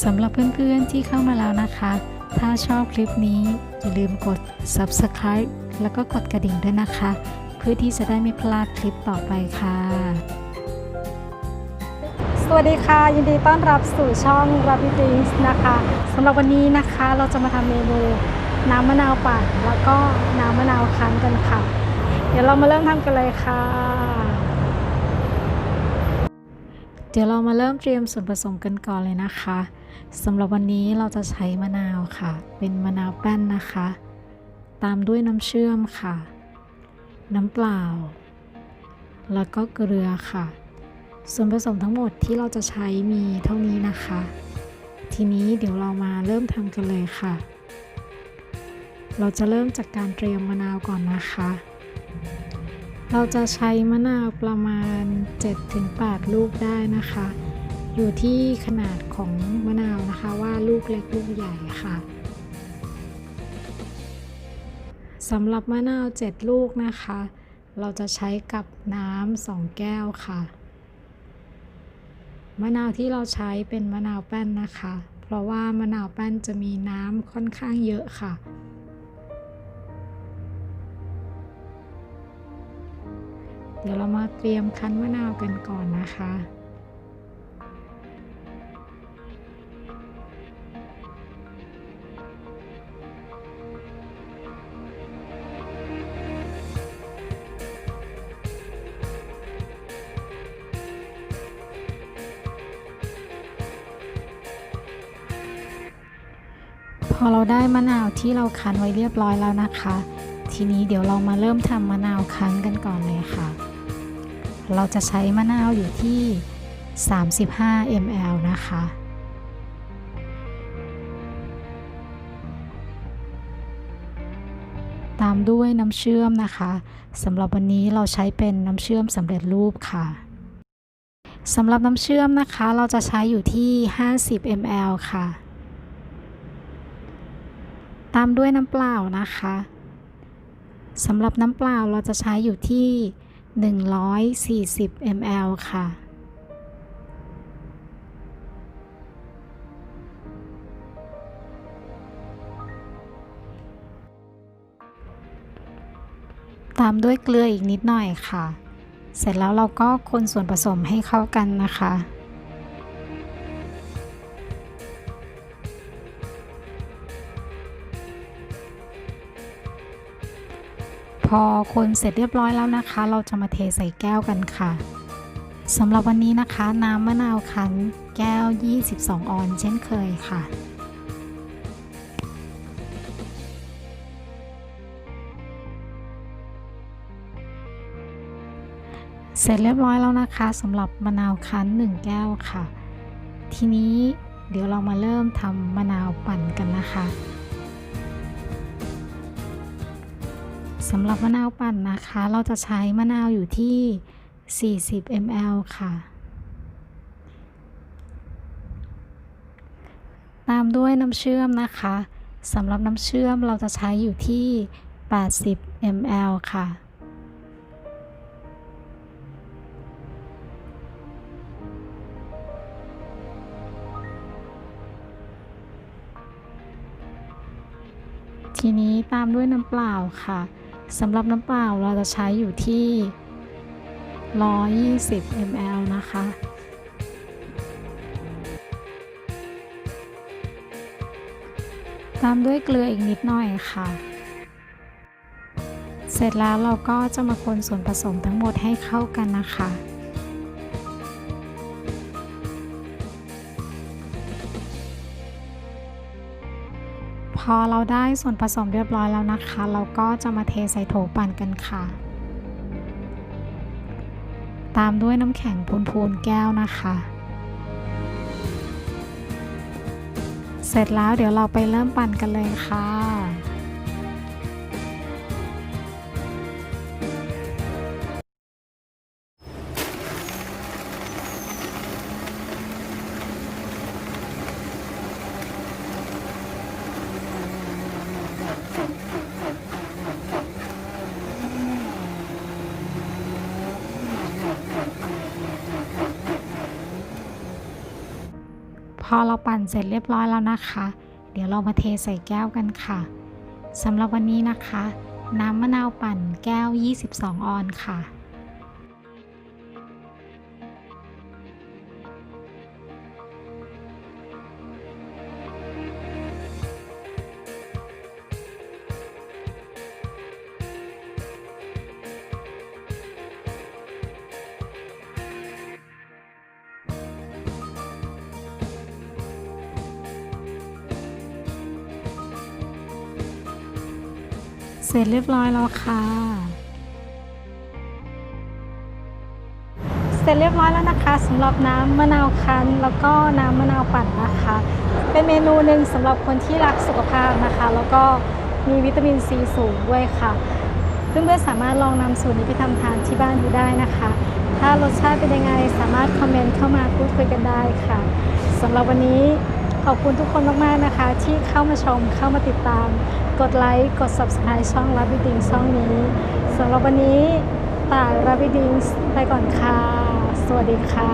สำหรับเพื่อนๆที่เข้ามาแล้วนะคะ ถ้าชอบคลิปนี้ อย่าลืมกด subscribe แล้วก็กดกระดิ่งด้วยนะคะ เพื่อที่จะได้ไม่พลาดคลิปต่อไปค่ะ สวัสดีค่ะ ยินดีต้อนรับสู่ช่อง r a b b i t i n g s นะคะสำหรับวันนี้นะคะเราจะมาทำเมนูน้ำมะนาวปั่นแล้วก็น้ำมะนาวคั้นกันค่ะ เดี๋ยวเรามาเริ่มทำกันเลยค่ะ เดี๋ยวเรามาเริ่มเตรียมส่วนผสมกันก่อนเลยนะคะ สำหรับวันนี้เราจะใช้มะนาวค่ะ เป็นมะนาวแป้นนะคะ ตามด้วยน้ำเชื่อมค่ะ น้ำเปล่า แล้วก็เกลือค่ะ ส่วนผสมทั้งหมดที่เราจะใช้มีเท่านี้นะคะ ทีนี้เดี๋ยวเรามาเริ่มทำกันเลยค่ะ เราจะเริ่มจากการเตรียมมะนาวก่อนนะคะ เราจะใช้มะนาวประมาณ 7-8 ลูกได้นะคะ อยู่ที่ขนาดของมะนาวนะคะว่าลูกเล็กลูกใหญ่ค่ะสำหรับมะนาว 7 ลูกนะคะ เราจะใช้กับน้ำ2แก้วค่ะ มะนาวที่เราใช้เป็นมะนาวแป้นนะคะ เพราะว่ามะนาวแป้นจะมีน้ำค่อนข้างเยอะค่ะเดี๋ยวเรามาเตรียมคั้นมะนาวกันก่อนนะคะ พอเราได้มะนาวที่เราคั้นไว้เรียบร้อยแล้วนะคะ ทีนี้เดี๋ยวเรามาเริ่มทำมะนาวคั้นกันก่อนเลยค่ะ เราจะใช้มะนาวอยู่ที่ 35 ml นะคะตามด้วยน้ำเชื่อมนะคะสำหรับวันนี้เราใช้เป็นน้ำเชื่อมสำเร็จรูปค่ะสำหรับน้ำเชื่อมนะคะ เราจะใช้อยู่ที่ 50 ml ค่ะ ตามด้วยน้ำเปล่านะคะสำหรับน้ำเปล่าเราจะใช้อยู่ที่ 140 ml ค่ะ ตามด้วยเกลืออีกนิดหน่อยค่ะ เสร็จแล้วเราก็คนส่วนผสมให้เข้ากันนะคะ อคนเสร็จเรียบร้อยแล้วนะคะ เราจะมาเทใส่แก้วกันค่ะสำหรับวันนี้นะคะ น้ำมะนาวคั้นแก้ว 22 ออนซ์เช่นเคยค่ะเสร็จเรียบร้อยแล้วนะคะสำหรับมะนาวคั้น 1 แก้วค่ะ ทีนี้เดี๋ยวเรามาเริ่มทำมะนาวปั่นกันนะคะ สำหรับมะนาวปั่นนะคะ เราจะใช้มะนาวอยู่ที่ 40 ml ค่ะ ตามด้วยน้ำเชื่อมนะคะสำหรับน้ำเชื่อมเราจะใช้อยู่ที่ 80 ml ค่ะ ทีนี้ตามด้วยน้ำเปล่าค่ะ สำหรับน้ำเปล่าเราจะใช้อยู่ที่ 120 ml นะคะ ตามด้วยเกลืออีกนิดหน่อยค่ะ เสร็จแล้วเราก็จะมาคนส่วนผสมทั้งหมดให้เข้ากันนะคะ พอเราได้ส่วนผสมเรียบร้อยแล้วนะคะ เราก็จะมาเทใส่โถปั่นกันค่ะ ตามด้วยน้ำแข็งพูนๆแก้วนะคะ เสร็จแล้วเดี๋ยวเราไปเริ่มปั่นกันเลยค่ะ อเราปั่นเสร็จเรียบร้อยแล้วนะคะ เดี๋ยวเรามาเทใส่แก้วกันค่ะสำหรับวันนี้นะคะ น้ำมะนาวปั่นแก้ว 22 ออนค่ะ เสร็จเรียบร้อยแล้วค่ะ เสร็จเรียบร้อยแล้วนะคะสำหรับน้ำมะนาวคั้นแล้วก็น้ำมะนาวปั่นนะคะ เป็นเมนูหนึ่งสำหรับคนที่รักสุขภาพนะคะ แล้วก็มีวิตามินซีสูงด้วยค่ะเพื่อนๆสามารถลองนำสูตรนี้ไปทำทานที่บ้านดูได้นะคะ ถ้ารสชาติเป็นยังไงสามารถคอมเมนต์เข้ามาพูดคุยกันได้ค่ะสำหรับวันนี้ ขอบคุณทุกคนมาก ๆ นะคะ ที่เข้ามาชมเข้ามาติดตาม กดไลค์ กด subscribe ช่องรับบิดิงช่องนี้สำหรับวันนี้ต่ายรับบิดิงไปก่อนค่ะ สวัสดีค่ะ